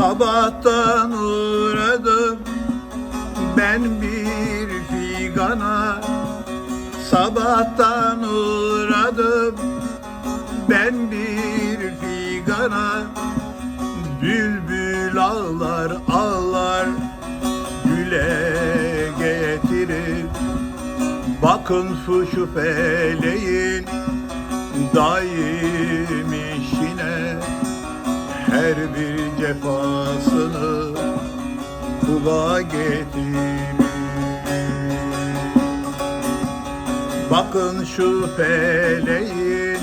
Sabahtan uğradım ben bir figana. Sabahtan uğradım ben bir figana. Bülbül ağlar ağlar güle getirir Bakın şu şu feleğin daim Her bir cefasını kula getirir Bakın şu feleğin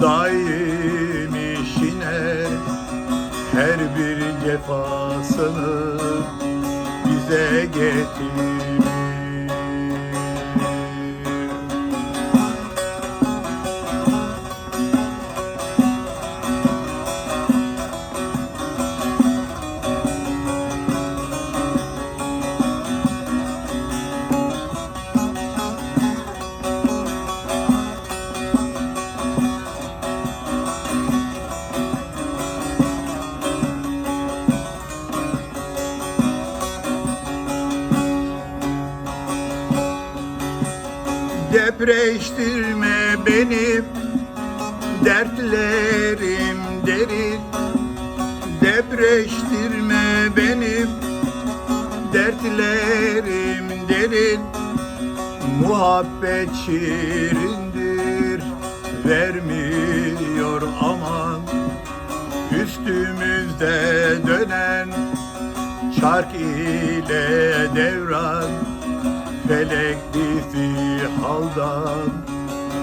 daim işine Her bir cefasını bize getirir Depreştirme benim dertlerim derin Depreştirme benim dertlerim derin Muhabbet şirindir vermiyor aman. Üstümüzde dönen çark ile Felek bizi haldan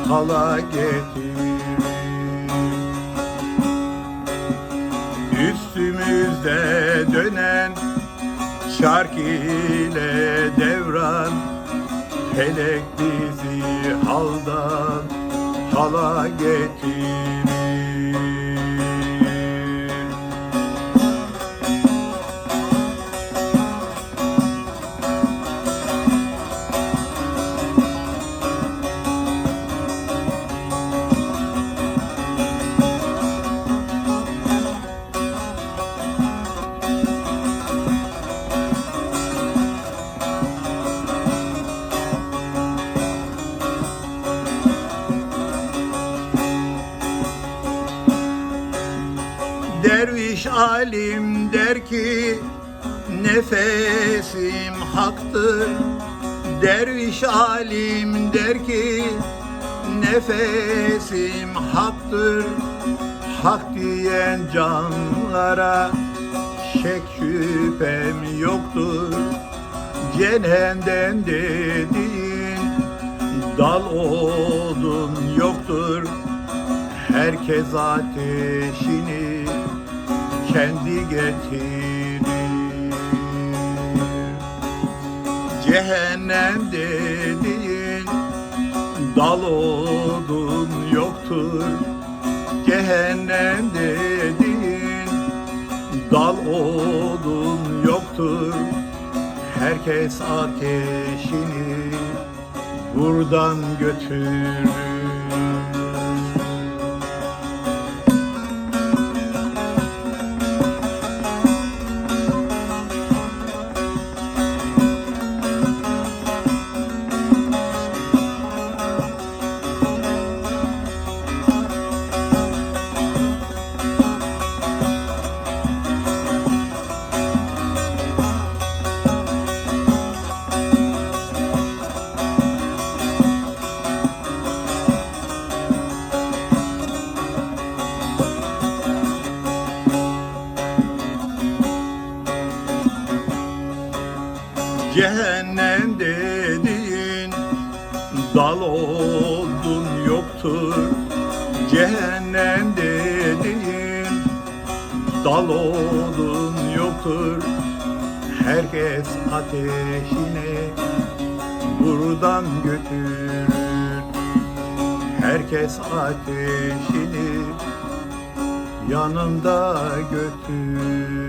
hala getirir. Üstümüzde dönen şark ile devran Felek bizi haldan hala getirir Alim der ki nefesim haktır. Derviş alim der ki nefesim haktır. Hak diyen canlara şek şüphem yoktur. Cehennem dediğin dal odun yoktur. Herkes ateşini kendi getirir Cehennem dediğin dal odun yoktur. Cehennem dediğin dal odun yoktur. Herkes ateşini buradan götürür Cehennem dediğin dal odun yoktur. Cehennem dediğin dal odun yoktur. Herkes ateşine buradan götürür. Herkes ateşini yanında götür